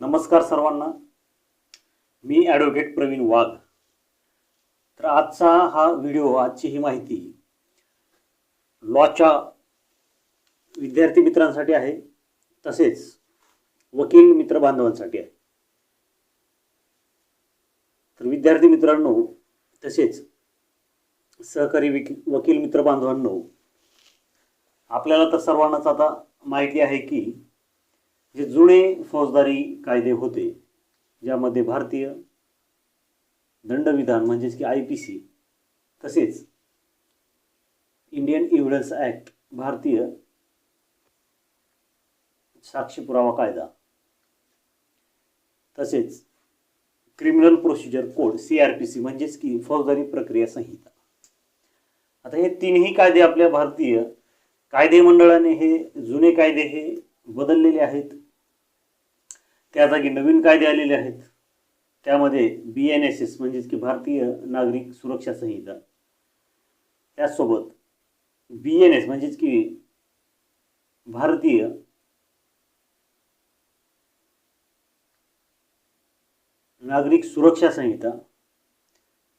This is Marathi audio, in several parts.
नमस्कार सर्वांना. मी ॲडव्होकेट प्रवीण वाघ. तर आजचा हा व्हिडिओ आजची ही माहिती लॉच्या विद्यार्थी मित्रांसाठी आहे तसेच वकील मित्र बांधवांसाठी आहे. तर विद्यार्थी मित्रांनो तसेच सहकारी विकी वकील मित्र बांधवांनो आपल्याला तर सर्वांनाच आता माहिती आहे की जे जुने फौजदारी कायदे होते ज्यामध्ये भारतीय दंडविधान म्हणजेच की आय पी सी तसेच इंडियन एव्हिडन्स ॲक्ट भारतीय साक्षी पुरावा कायदा तसेच criminal procedure code C R P C म्हणजेच की फौजदारी प्रक्रिया संहिता. आता हे तीनही कायदे आपल्या भारतीय कायदे मंडळाने हे जुने कायदे हे बदललेले आहेत. त्या जागी नवीन कायदे आलेले आहेत. त्यामध्ये बी एन एस एस म्हणजेच की भारतीय नागरिक सुरक्षा संहिता. त्याचसोबत बी एन एस म्हणजेच की भारतीय नागरिक सुरक्षा संहिता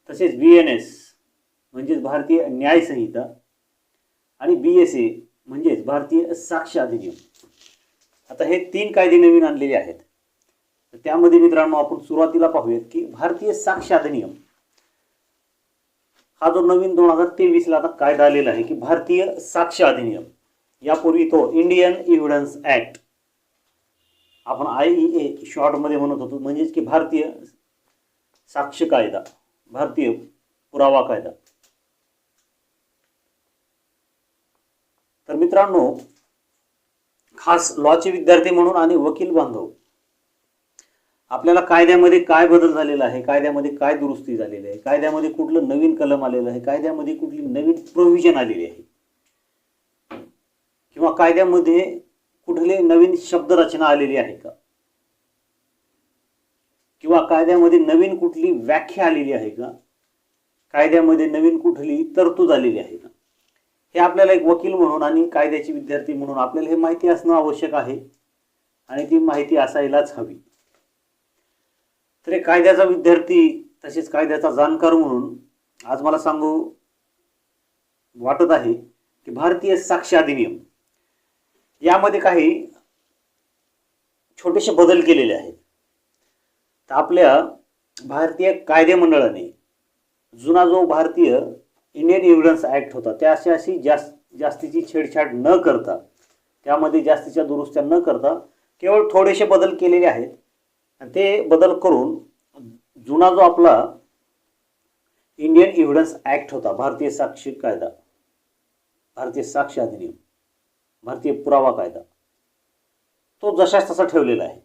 तसेच बी एन एस म्हणजेच भारतीय न्याय संहिता आणि बी एस ए म्हणजेच भारतीय साक्ष अधिनियम. आता हे तीन कायदे नवीन आणलेले आहेत. तर त्यामध्ये मित्रांनो आपण सुरुवातीला पाहूयात की भारतीय साक्ष अधिनियम हा जो नवीन दोन हजार तेवीसला आता कायदा आलेला आहे की भारतीय साक्ष अधिनियम यापूर्वी तो इंडियन एव्हिडन्स ऍक्ट आपण आय ई ए शॉर्टमध्ये म्हणत होतो म्हणजेच की भारतीय साक्ष कायदा भारतीय पुरावा कायदा. तर मित्रांनो खास लॉचे विद्यार्थी म्हणून आणि वकील बांधव आपल्याला कायद्यामध्ये काय बदल झालेला आहे कायद्यामध्ये काय दुरुस्ती झालेली आहे कायद्यामध्ये कुठलं नवीन कलम आलेलं आहे कायद्यामध्ये कुठली नवीन प्रोव्हिजन आलेली आहे. किंवा कायद्यामध्ये कुठले नवीन शब्दरचना आलेली आहे का? किंवा कायद्यामध्ये नवीन कुठली व्याख्या आलेली आहे का? कायद्यामध्ये नवीन कुठली तरतूद आलेली आहे का? हे आपल्याला एक वकील म्हणून आणि कायद्याचे विद्यार्थी म्हणून आपल्याला हे माहिती असणं आवश्यक आहे आणि ती माहिती असायलाच हवी. तर एक कायद्याचा विद्यार्थी तसेच कायद्याचा जाणकार म्हणून आज मला सांगू वाटत आहे की भारतीय साक्ष अधिनियम यामध्ये काही छोटेसे बदल केलेले आहेत. तर आपल्या भारतीय कायदे मंडळाने जुना जो भारतीय इंडियन एव्हिडन्स ॲक्ट होता त्या अशी अशी जास्त जास्तीची छेडछाड न करता त्यामध्ये जास्तीच्या दुरुस्त्या न करता केवळ थोडेसे बदल केलेले आहेत. आणि ते बदल करून जुना जो आपला इंडियन एव्हिडन्स ॲक्ट होता भारतीय साक्षी कायदा भारतीय साक्ष अधिनियम भारतीय पुरावा कायदा तो जशाच तसा ठेवलेला आहे.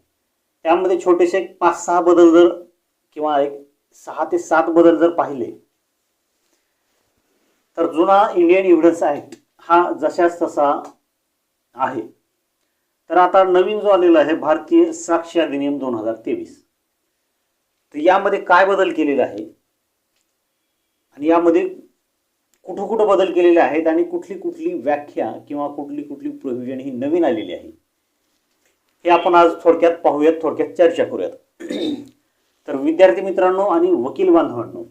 त्यामध्ये छोटेसे एक पाच सहा बदल जर किंवा एक सहा ते सात बदल जर पाहिले तर जुना इंडियन एव्हिडन्स ॲक्ट हा जशाच तसा आहे. तर आता नवीन जो आलेला आहे भारतीय साक्षी अधिनियम दोन हजार तेवीस. तर यामध्ये काय बदल केलेले आहे आणि यामध्ये कुठं कुठं बदल केलेले आहेत आणि कुठली कुठली व्याख्या किंवा कुठली कुठली प्रोव्हिजन ही नवीन आलेली आहे? हे आपण आज थोडक्यात पाहूयात थोडक्यात चर्चा करूयात. तर विद्यार्थी मित्रांनो आणि वकील बांधवांनो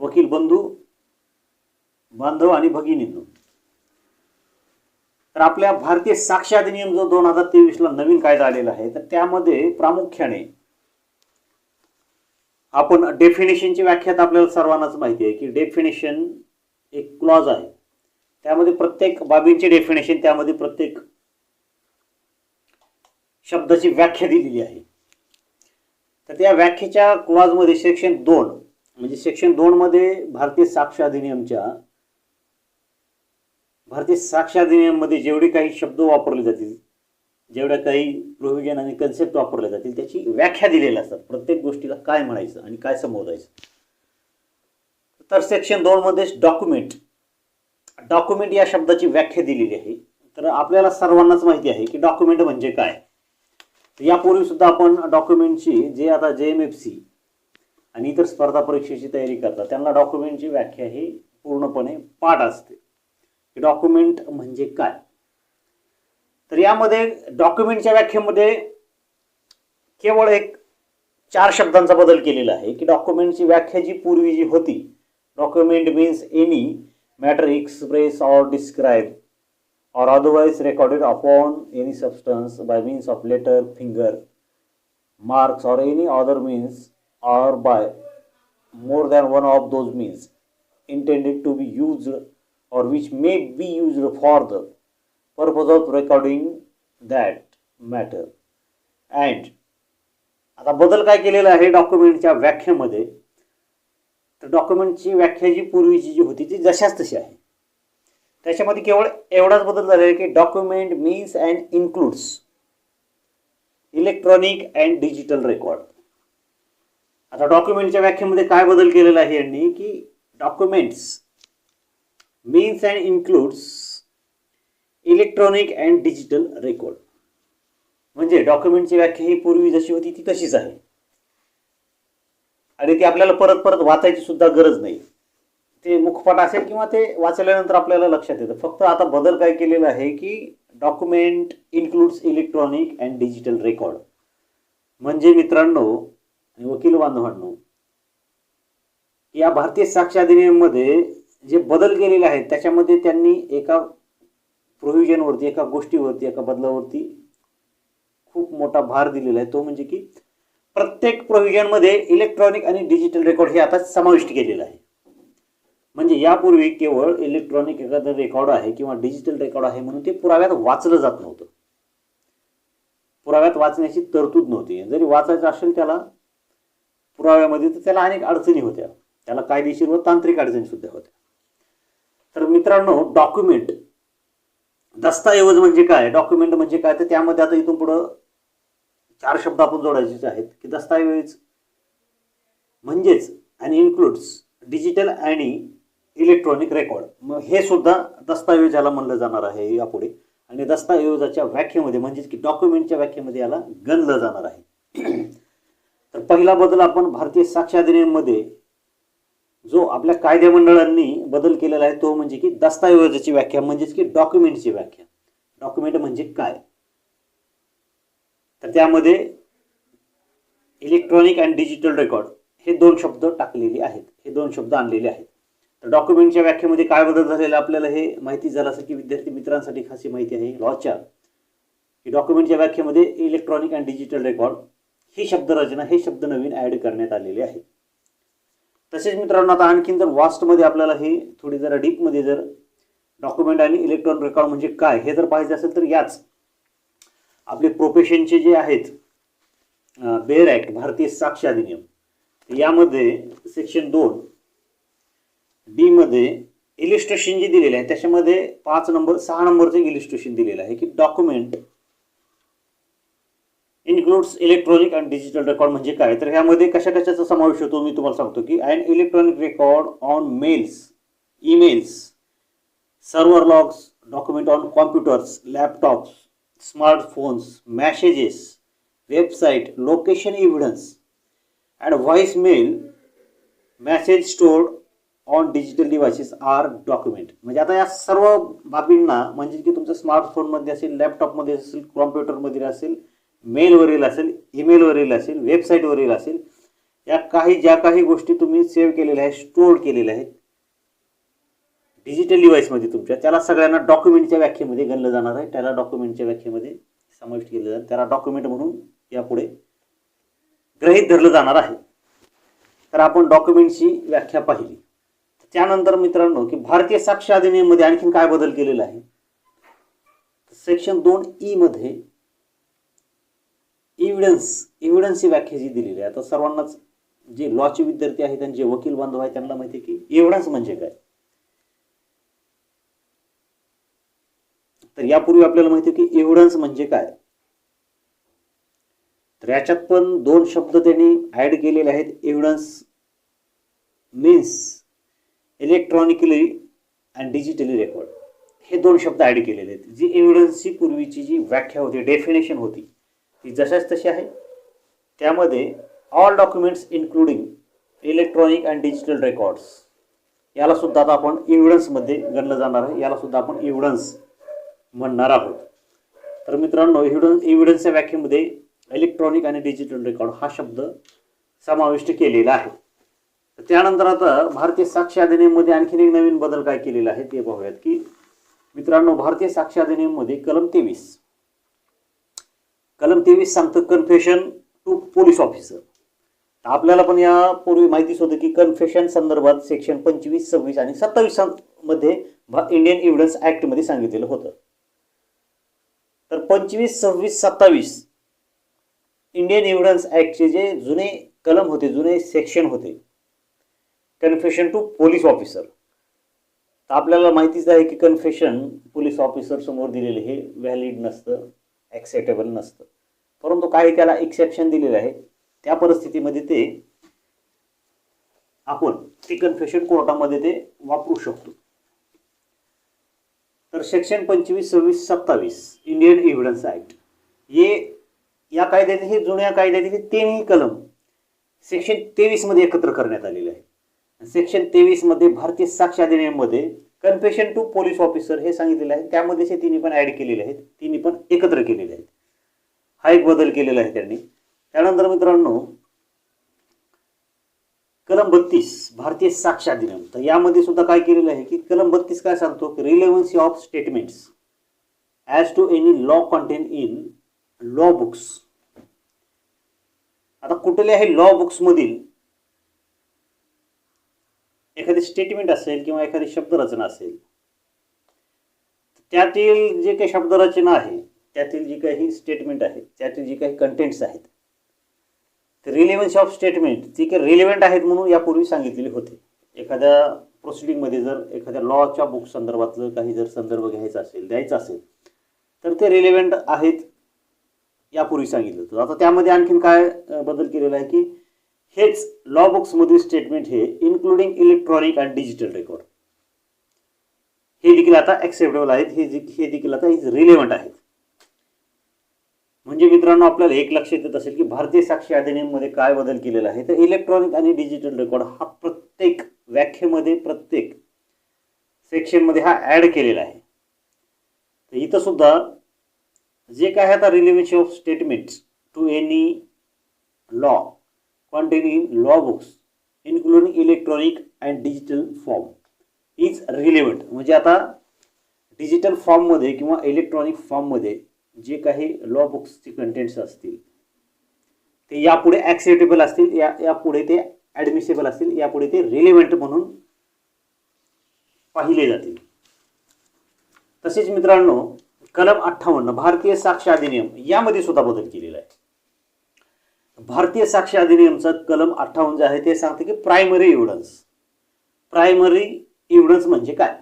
वकील बंधू बांधव आणि भगिनींनो तर आपल्या भारतीय साक्ष अधिनियम जो दोन हजार तेवीसला नवीन कायदा आलेला आहे तर त्यामध्ये प्रामुख्याने आपण डेफिनेशनची व्याख्यात आपल्याला सर्वांनाच माहिती आहे की डेफिनेशन एक क्लॉज आहे. त्यामध्ये प्रत्येक बाबींची डेफिनेशन त्यामध्ये प्रत्येक शब्दाची व्याख्या दिलेली आहे. तर त्या व्याख्येच्या क्लॉजमध्ये सेक्शन दोन म्हणजे सेक्शन दोनमध्ये भारतीय साक्ष अधिनियमच्या भारतीय साक्ष जेवढे काही शब्द वापरले जातील जेवढ्या काही प्रोव्हिजन आणि कन्सेप्ट वापरल्या जातील त्याची व्याख्या दिलेल्या असतात. प्रत्येक गोष्टीला काय म्हणायचं आणि काय संबोधायचं. तर सेक्शन दोनमध्ये डॉक्युमेंट डॉक्युमेंट या शब्दाची व्याख्या दिलेली आहे. तर आपल्याला सर्वांनाच माहिती आहे की डॉक्युमेंट म्हणजे काय. यापूर्वी सुद्धा आपण डॉक्युमेंटची जे आता जे एम एफ सी आणि इतर स्पर्धा परीक्षेची तयारी करतात त्यांना डॉक्युमेंटची व्याख्या ही पूर्णपणे पाठ असते. डॉक्युमेंट म्हणजे काय? तर यामध्ये डॉक्युमेंटच्या व्याख्येमध्ये केवळ एक चार शब्दांचा बदल केलेला आहे की डॉक्युमेंटची व्याख्या जी पूर्वी जी होती document means any matter express or describe or otherwise recorded upon any substance by means of letter finger marks or any other means or by more than one of those means intended to be use or which may be used for the purpose of recording that matter. And आता बदल काय केलेला आहे डॉक्युमेंटच्या व्याख्येमध्ये? तर डॉक्युमेंटची व्याख्या जी पूर्वीची जी होती ती जशाच तशी आहे. त्याच्यामध्ये केवळ एवढाच बदल झालेला आहे की document means and includes electronic and digital record. आता डॉक्युमेंटच्या व्याख्येमध्ये काय बदल केलेला आहे यांनी? की documents means and includes electronic and digital record म्हणजे डॉक्युमेंटची व्याख्या ही पूर्वी जशी होती ती तशीच आहे. आणि ती आपल्याला परत परत वाचायची सुद्धा गरज नाही. ते मुखपाठ असेल किंवा ते वाचल्यानंतर आपल्याला लक्षात येतं. फक्त आता बदल काय केलेला आहे की document includes electronic and digital record म्हणजे मित्रांनो आणि वकील बांधवांनो या भारतीय साक्ष अधिनियममध्ये जे बदल केलेले आहेत त्याच्यामध्ये त्यांनी एका प्रोव्हिजनवरती एका गोष्टीवरती एका बदलावरती खूप मोठा भार दिलेला आहे. तो म्हणजे की प्रत्येक प्रोव्हिजनमध्ये इलेक्ट्रॉनिक आणि डिजिटल रेकॉर्ड हे आता समाविष्ट केलेलं आहे. म्हणजे यापूर्वी केवळ इलेक्ट्रॉनिक एखादं रेकॉर्ड आहे किंवा डिजिटल रेकॉर्ड आहे म्हणून ते पुराव्यात वाचलं जात नव्हतं. पुराव्यात वाचण्याची तरतूद नव्हती. जरी वाचायचं असेल त्याला पुराव्यामध्ये तर त्याला अनेक अडचणी होत्या. त्याला कायदेशीर व तांत्रिक अडचणी सुद्धा होत्या. तर मित्रांनो डॉक्युमेंट दस्तऐवज म्हणजे काय? डॉक्युमेंट म्हणजे काय? तर त्यामध्ये आता इथून पुढं चार शब्द आपण जोडायचे आहेत की दस्तऐवज म्हणजेच आणि इन्क्लुड्स डिजिटल आणि इलेक्ट्रॉनिक रेकॉर्ड मग हे सुद्धा दस्तऐवजाला म्हणलं जाणार आहे यापुढे. आणि दस्तऐवजाच्या व्याख्येमध्ये म्हणजेच की डॉक्युमेंटच्या व्याख्येमध्ये याला गणलं जाणार आहे. तर पहिला बदल आपण भारतीय साक्ष जो आपल्या कायदे मंडळांनी बदल केलेला आहे तो म्हणजे की दस्तऐवजाची व्याख्या म्हणजेच की डॉक्युमेंटची व्याख्या. डॉक्युमेंट म्हणजे काय? तर त्यामध्ये इलेक्ट्रॉनिक अँड डिजिटल रेकॉर्ड हे दोन शब्द टाकलेले आहेत. हे दोन शब्द आणलेले आहेत. तर डॉक्युमेंटच्या व्याख्येमध्ये काय बदल झालेला आपल्याला हे माहिती झालं असेल की विद्यार्थी मित्रांसाठी खासी माहिती आहे लॉच्या. की डॉक्युमेंटच्या व्याख्येमध्ये इलेक्ट्रॉनिक अँड डिजिटल रेकॉर्ड ही शब्दरचना हे शब्द नवीन ॲड करण्यात आलेले आहेत. तसेच मित्रांनो आता आणखीन जर वास्टमध्ये आपल्याला हे थोडी जरा डीपमध्ये जर डॉक्युमेंट आणि इलेक्ट्रॉनिक रेकॉर्ड म्हणजे काय हे जर पाहिजे असेल तर याच. आपले प्रोफेशनचे जे आहेत बेअर ॲक्ट भारतीय साक्ष अधिनियम. यामध्ये सेक्शन दोन डी मध्ये इलिस्ट्रेशन जे दिलेलं आहे त्याच्यामध्ये पाच नंबर सहा नंबरचं इलिस्ट्रेशन दिलेलं आहे की document includes electronic and digital record म्हणजे काय? तर ह्यामध्ये कशा कशाचा समावेश होतो? मी तुम्हाला सांगतो की and electronic record on mails emails server logs document on computers laptops smartphones messages website location evidence and voice mail message stored on digital devices are document म्हणजे आता या सर्व बाबींना म्हणजे की तुमचं स्मार्टफोनमध्ये असेल लॅपटॉपमध्ये असेल कॉम्प्युटरमध्ये असेल मेलवरील असेल ईमेलवरील असेल वेबसाईटवरील असेल या काही ज्या काही गोष्टी तुम्ही सेव्ह केलेल्या आहेत स्टोअर केलेल्या आहेत डिजिटल डिव्हाइसमध्ये तुमच्या त्याला सगळ्यांना डॉक्युमेंटच्या व्याख्येमध्ये गणलं जाणार आहे. त्याला डॉक्युमेंटच्या व्याख्येमध्ये समाविष्ट केलं जाईल. त्याला डॉक्युमेंट म्हणून यापुढे ग्रहित धरलं जाणार आहे. तर आपण डॉक्युमेंटची व्याख्या पाहिली. त्यानंतर मित्रांनो की भारतीय साक्ष अधिनियममध्ये आणखीन काय बदल केलेला आहे? सेक्शन दोन ई मध्ये इव्हिडन्स इव्हिडन्सची व्याख्या जी दिलेली आहे. आता सर्वांनाच जे लॉचे विद्यार्थी आहेत आणि जे वकील बांधव आहेत त्यांना माहिती आहे की एव्हिडन्स म्हणजे काय? तर यापूर्वी आपल्याला माहिती की एव्हिडन्स म्हणजे काय? तर याच्यात पण दोन शब्द त्यांनी ऍड केलेले आहेत. Evidence means electronically and digitally record हे दोन शब्द ऍड केलेले आहेत. जी एव्हिडन्सची पूर्वीची जी व्याख्या होती डेफिनेशन होती ती जशाच तशी आहे. त्यामध्ये all documents including electronic and digital records याला सुद्धा आता आपण एव्हिडन्समध्ये गणलं जाणार आहे. याला सुद्धा आपण एव्हिडन्स म्हणणार आहोत. तर मित्रांनो एव्हिडन्स एव्हिडन्सच्या व्याख्येमध्ये इलेक्ट्रॉनिक आणि डिजिटल रेकॉर्ड हा शब्द समाविष्ट केलेला आहे. त्यानंतर आता भारतीय साक्ष अधिनियममध्ये आणखीन एक नवीन बदल काय केलेला आहे ते पाहूयात की मित्रांनो भारतीय साक्ष अधिनियममध्ये कलम तेवीस कलम तेवीस सांगतं कन्फेशन टू पोलीस ऑफिसर आपल्याला पण यापूर्वी माहितीच होतं की कन्फेशन संदर्भात सेक्शन पंचवीस सव्वीस आणि सत्तावीसमध्ये इंडियन एव्हिडन्स ऍक्टमध्ये सांगितलेलं होतं. तर पंचवीस सव्वीस सत्तावीस इंडियन एव्हिडन्स ऍक्टचे जे जुने कलम होते जुने सेक्शन होते कन्फेशन टू पोलीस ऑफिसर तर आपल्याला माहितीच आहे की कन्फेशन पोलीस ऑफिसर समोर दिलेलं हे व्हॅलिड नसतं. ॲक्सेप्टेबल नसतं. परंतु काही त्याला एक्सेप्शन दिलेलं आहे. त्या परिस्थितीमध्ये ते आपण ते कन्फेशन कोर्टामध्ये ते वापरू शकतो. तर सेक्शन पंचवीस सव्वीस सत्तावीस इंडियन एव्हिडन्स ऍक्ट हे या कायद्याचे हे जुन्या कायद्याचे हे तीनही कलम सेक्शन तेवीसमध्ये एकत्र करण्यात आलेले आहे सेक्शन तेवीसमध्ये भारतीय साक्ष अधिनियममध्ये कन्फेशन टू पोलीस ऑफिसर हे सांगितलेलं आहे. त्यामध्ये हे तिन्ही पण ऍड केलेले आहेत. तिन्ही पण एकत्र केलेले आहेत. हा एक बदल केलेला आहे त्यांनी. त्यानंतर मित्रांनो कलम बत्तीस भारतीय साक्ष अधिनियम. तर यामध्ये सुद्धा काय केलेलं आहे की कलम बत्तीस काय सांगतो? की relevancy of statements as to any law contain in law books आता कुठल्याही लॉ बुक्समधील एखादी स्टेटमेंट असेल किंवा एखादी शब्दरचना असेल त्यातील जे काही शब्दरचना आहे त्यातील जी काही स्टेटमेंट आहे त्यातील जी काही कंटेंट्स आहेत ते ऑफ स्टेटमेंट ती काही रिलेव्हंट आहेत म्हणून यापूर्वी सांगितलेली होते. एखाद्या प्रोसिडिंगमध्ये जर एखाद्या लॉच्या बुक संदर्भातलं काही जर संदर्भ घ्यायचा असेल द्यायचा असेल तर ते रिलेव्हंट आहेत यापूर्वी सांगितलं होतं. आता त्यामध्ये आणखीन काय बदल केलेला आहे की हेच लॉ बुक्समधील स्टेटमेंट हे इन्क्लुडिंग इलेक्ट्रॉनिक आणि डिजिटल रेकॉर्ड हे देखील आता ॲक्सेप्टेबल आहेत. हे जे- हे देखील आता रिलेव्हंट आहेत. म्हणजे मित्रांनो आपल्याला एक लक्षात येत असेल की भारतीय साक्षी अधिनियममध्ये काय बदल केलेला आहे? तर इलेक्ट्रॉनिक आणि डिजिटल रेकॉर्ड हा प्रत्येक व्याख्येमध्ये प्रत्येक सेक्शनमध्ये हा ॲड केलेला आहे. तर इथं सुद्धा जे काय आता relevancy of statements to any law contained in law books including electronic and digital form is relevant. म्हणजे आता डिजिटल फॉर्ममध्ये किंवा इलेक्ट्रॉनिक फॉर्ममध्ये जे काही लॉ बुक्सचे कंटेंट्स असतील ते यापुढे ॲक्सेप्टेबल असतील या यापुढे ते ॲडमिसेबल असतील यापुढे ते रिलेव्हंट म्हणून पाहिले जातील. तसेच मित्रांनो कलम अठ्ठावन्न भारतीय साक्ष अधिनियम यामध्ये सुद्धा बदल केलेला आहे. भारतीय साक्ष अधिनियमचा कलम अठ्ठावन्न जे आहे ते सांगते की प्रायमरी एव्हिडन्स प्रायमरी एव्हिडन्स म्हणजे काय?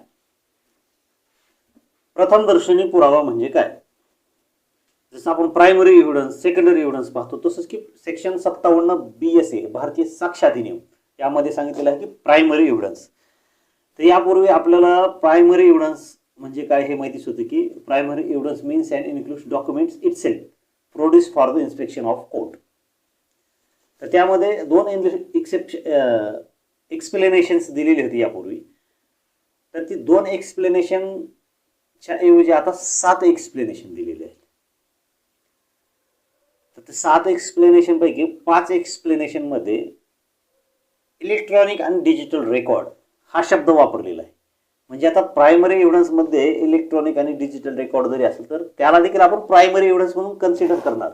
प्रथम दर्शनी पुरावा म्हणजे काय? जसं आपण प्रायमरी एव्हिडन्स सेकंडरी एव्हिडन्स पाहतो तसंच की सेक्शन सत्तावन्न बी एस ए भारतीय साक्ष अधिनियम यामध्ये सांगितलेलं आहे की प्रायमरी एव्हिडन्स तर यापूर्वी आपल्याला प्रायमरी एव्हिडन्स म्हणजे काय हे माहितीच होतं की primary evidence means and includes documents itself produce for the inspection of court तर त्यामध्ये दोन एक्सेप्श एक्सप्लेनेशन्स दिलेली होती यापूर्वी. तर ती दोन एक्सप्लेनेशनच्या ऐवजी आता सात एक्सप्लेनेशन दिलेले आहेत. तर ते सात एक्सप्लेनेशनपैकी पाच एक्सप्लेनेशनमध्ये इलेक्ट्रॉनिक आणि डिजिटल रेकॉर्ड हा शब्द वापरलेला आहे. म्हणजे आता प्रायमरी एव्हिडन्समध्ये इलेक्ट्रॉनिक आणि डिजिटल रेकॉर्ड जरी असेल तर त्याला देखील आपण प्रायमरी एव्हिडन्स म्हणून कन्सिडर करणार.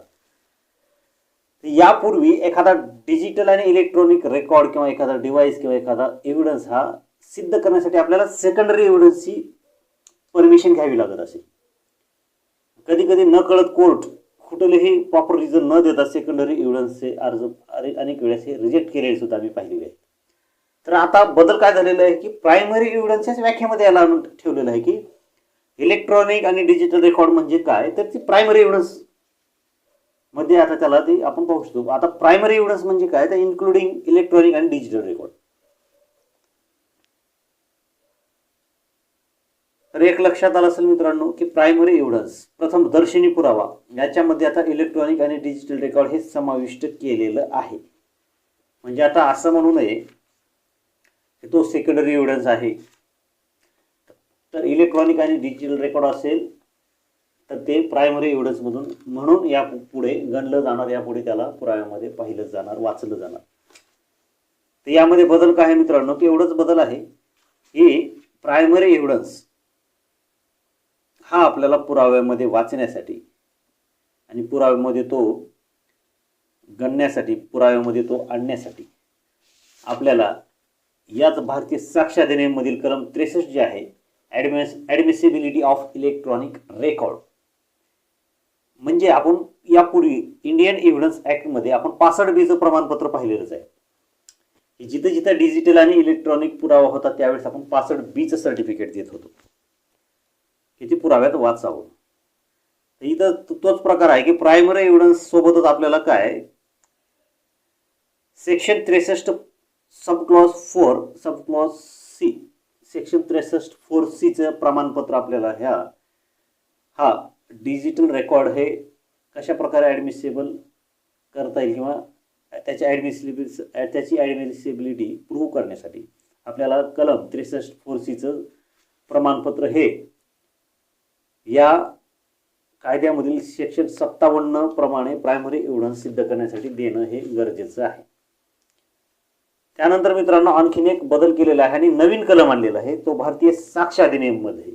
यापूर्वी एखादा डिजिटल आणि इलेक्ट्रॉनिक रेकॉर्ड किंवा एखादा डिव्हाइस किंवा एखादा एव्हिडन्स हा सिद्ध करण्यासाठी आपल्याला सेकंडरी एव्हिडन्सची परमिशन घ्यावी लागत असे. कधी कधी न कळत कोर्ट कुठलेही प्रॉपर रिझन न देता सेकंडरी एव्हिडन्सचे अर्ज अनेक वेळेस हे रिजेक्ट केलेले सुद्धा आम्ही पाहिलेले आहेत. तर आता बदल काय झालेला आहे की प्रायमरी एव्हिडन्सच्याच व्याख्यामध्ये याला ठेवलेलं आहे की इलेक्ट्रॉनिक आणि डिजिटल रेकॉर्ड म्हणजे काय? तर ती प्रायमरी एव्हिडन्स मध्ये आता त्याला ते आपण पाहू शकतो. आता प्रायमरी एव्हिडन्स म्हणजे काय? तर इन्क्लुडिंग इलेक्ट्रॉनिक आणि डिजिटल रेकॉर्ड तर एक लक्षात आलं असेल मित्रांनो की प्रायमरी एव्हिडन्स प्रथम दर्शनी पुरावा. याच्यामध्ये आता इलेक्ट्रॉनिक आणि डिजिटल रेकॉर्ड हे समाविष्ट केलेलं आहे. म्हणजे आता असं म्हणू नये की तो सेकंडरी एव्हिडन्स आहे. तर इलेक्ट्रॉनिक आणि डिजिटल रेकॉर्ड असेल तर ते प्रायमरी एव्हिडन्समधून म्हणून या पुढे गणलं जाणार यापुढे त्याला पुराव्यामध्ये पाहिलं जाणार वाचलं जाणार. तर यामध्ये बदल काय आहे मित्रांनो? की एवढंच बदल आहे की प्रायमरी एव्हिडन्स हा आपल्याला पुराव्यामध्ये वाचण्यासाठी आणि पुराव्यामध्ये तो गणण्यासाठी पुराव्यामध्ये तो आणण्यासाठी आपल्याला याच भारतीय साक्ष कलम त्रेसष्ट जे आहे ॲडमिस ॲडमिसिबिलिटी ऑफ इलेक्ट्रॉनिक रेकॉर्ड म्हणजे आपण यापूर्वी इंडियन एव्हिडन्स ॲक्टमध्ये आपण पासष्ट बीचं प्रमाणपत्र पाहिलेलंच आहे. की जिथं जिथं डिजिटल आणि इलेक्ट्रॉनिक पुरावा होता त्यावेळेस आपण पासष्ट बीचं सर्टिफिकेट देत होतो. किती पुराव्यात वाचावं? तर इथं तोच प्रकार आहे की प्रायमरी एव्हिडन्स सोबतच आपल्याला काय? सेक्शन त्रेसष्ट sub clause four sub clause C section त्रेसष्ट फोर सीचं प्रमाणपत्र आपल्याला ह्या हा डिजिटल रेकॉर्ड हे कशा प्रकारे ॲडमिसेबल करता येईल किंवा त्याची ॲडमिसिबिल त्याची ॲडमिसिबिलिटी प्रूव्ह करण्यासाठी आपल्याला कलम त्रेसष्ट फोर सीचं प्रमाणपत्र हे या कायद्यामधील सेक्शन सत्तावन्न प्रमाणे प्रायमरी एव्हिडन्स सिद्ध करण्यासाठी देणं हे गरजेचं आहे. त्यानंतर मित्रांनो आणखीन एक बदल केलेला आहे आणि नवीन कलम आणलेला आहे. तो भारतीय साक्ष अधिनियममध्ये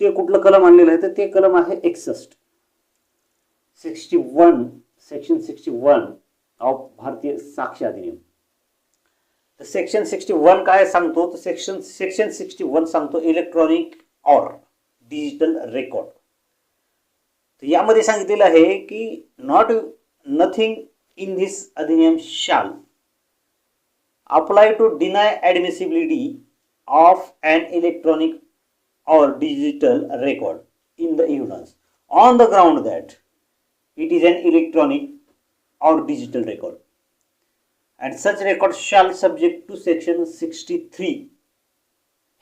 तो ते कुठलं कलम आणलेलं आहे? तर ते कलम आहे एकसष्ट. Sixty one, section sixty one of Bharatiya Sakshya Adhiniyam. तर सेक्शन सिक्स्टी वन काय सांगतो? तर सेक्शन सेक्शन सिक्स्टी वन सांगतो इलेक्ट्रॉनिक ऑर डिजिटल रेकॉर्ड. तर यामध्ये सांगितलेलं आहे की नॉट नथिंग इन धिस अधिनियम शाल apply to deny admissibility of an electronic or digital record in the evidence on the ground that it is an electronic or digital record and such record shall subject to section 63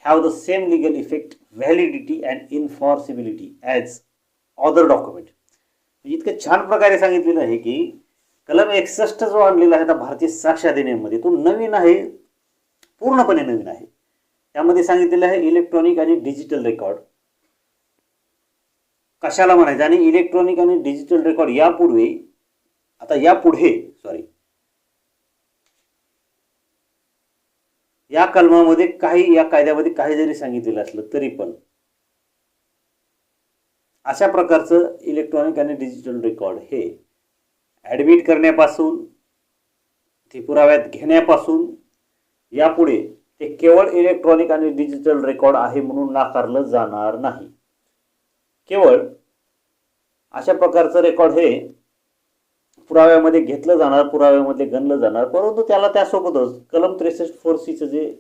have the same legal effect validity and enforceability as other document इतकं छान प्रकारे सांगितलेलं आहे की कलम एकसष्ट जो आणलेला आहे आता भारतीय साक्ष अधिनियममध्ये तो नवीन आहे पूर्णपणे नवीन आहे त्यामध्ये सांगितलेलं आहे इलेक्ट्रॉनिक आणि डिजिटल रेकॉर्ड कशाला म्हणायचं? आणि इलेक्ट्रॉनिक आणि डिजिटल रेकॉर्ड यापूर्वी आता यापुढे सॉरी या कलमामध्ये काही या कायद्यामध्ये काही जरी सांगितलेलं असलं तरी पण अशा प्रकारचं इलेक्ट्रॉनिक आणि डिजिटल रेकॉर्ड हे ॲडमिट करण्यापासून ते पुराव्यात घेण्यापासून यापुढे ते केवळ इलेक्ट्रॉनिक आणि डिजिटल रेकॉर्ड आहे म्हणून नाकारलं जाणार नाही. केवळ अशा प्रकारचं रेकॉर्ड हे पुराव्यामध्ये घेतलं जाणार पुराव्यामध्ये गणलं जाणार परंतु त्याला त्यासोबतच कलम त्रेसष्ट फोर सीचं जे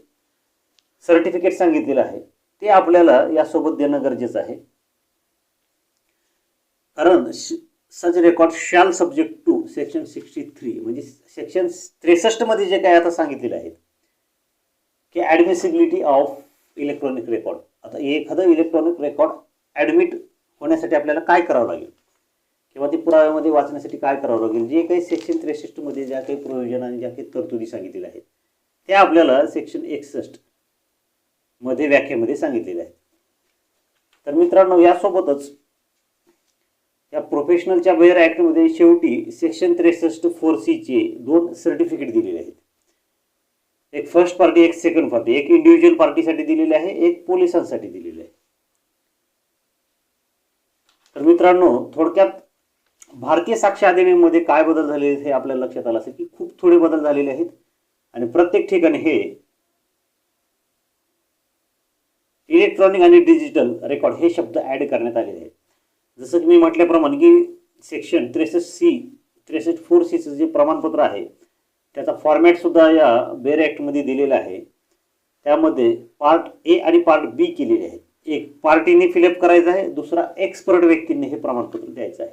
सर्टिफिकेट सांगितलेलं आहे ते आपल्याला यासोबत देणं गरजेचं आहे. कारण such record shall subject to section sixty three म्हणजे सेक्शन त्रेसष्टमध्ये जे काय आता सांगितलेलं आहे की ॲडमिसिबिलिटी ऑफ इलेक्ट्रॉनिक रेकॉर्ड आता एखादं इलेक्ट्रॉनिक रेकॉर्ड ॲडमिट होण्यासाठी आपल्याला काय करावं लागेल? किंवा ते पुराव्यामध्ये वाचण्यासाठी काय करावं लागेल? जे काही सेक्शन त्रेसष्टमध्ये ज्या काही प्रोव्हिजन आणि ज्या काही तरतुदी सांगितलेल्या आहेत त्या आपल्याला सेक्शन एकसष्टमध्ये व्याख्येमध्ये सांगितलेल्या आहेत. तर मित्रांनो यासोबतच या प्रोफेशनलच्या बेअर ॲक्टमध्ये शेवटी सेक्शन त्रेसष्ट फोर सीचे दोन सर्टिफिकेट दिलेले आहेत. एक फर्स्ट पार्टी एक सेकंड पार्टी एक इंडिव्हिज्युअल पार्टीसाठी दिलेली आहे एक पोलिसांसाठी दिलेली आहे. तर मित्रांनो थोडक्यात भारतीय साक्ष अधिनियममध्ये काय बदल झालेले हे आपल्या लक्षात आलं असेल की खूप थोडे बदल झालेले आहेत. आणि प्रत्येक ठिकाणी हे इलेक्ट्रॉनिक आणि डिजिटल रेकॉर्ड हे शब्द ऍड करण्यात आलेले आहेत. जसं की मी म्हटल्याप्रमाणे की सेक्शन त्रेसष्ट सी त्रेसष्ट फोर सीचं जे प्रमाणपत्र आहे त्याचा फॉर्मॅटसुद्धा या बेर ॲक्टमध्ये दिलेला आहे. त्यामध्ये पार्ट ए आणि पार्ट बी केलेले आहेत. एक पार्टीने फिलअप करायचं आहे दुसरा एक्सपर्ट व्यक्तींनी हे प्रमाणपत्र द्यायचं आहे.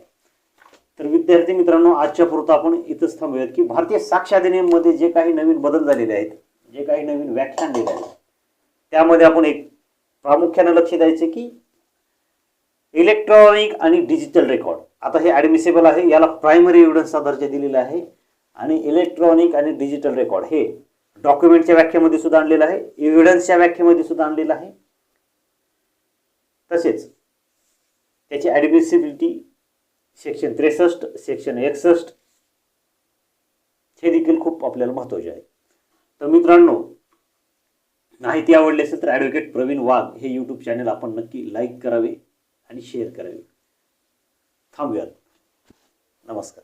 तर विद्यार्थी मित्रांनो आजच्या पुरतं आपण इथंच थांबूयात की भारतीय साक्षाधिनेमध्ये जे काही नवीन बदल झालेले आहेत जे काही नवीन व्याख्यान दिले आहेत त्यामध्ये आपण एक प्रामुख्यानं लक्ष द्यायचे की इलेक्ट्रॉनिक आणि डिजिटल रेकॉर्ड आता हे ॲडमिसेबल आहे याला प्रायमरी एव्हिडन्सचा दर्जा दिलेला आहे. आणि इलेक्ट्रॉनिक आणि डिजिटल रेकॉर्ड हे डॉक्युमेंटच्या व्याख्येमध्ये सुद्धा आणलेलं आहे एव्हिडन्सच्या व्याख्येमध्ये सुद्धा आणलेलं आहे. तसेच त्याची ॲडमिसिबिलिटी सेक्शन त्रेसष्ट सेक्शन एकसष्ट हे देखील खूप आपल्याला महत्त्वाचे आहे. तर मित्रांनो माहिती आवडली असेल तर ॲडव्होकेट प्रवीण वाघ हे यूट्यूब चॅनल आपण नक्की लाईक करावे आणि शेअर करावे. थांबूयात. नमस्कार.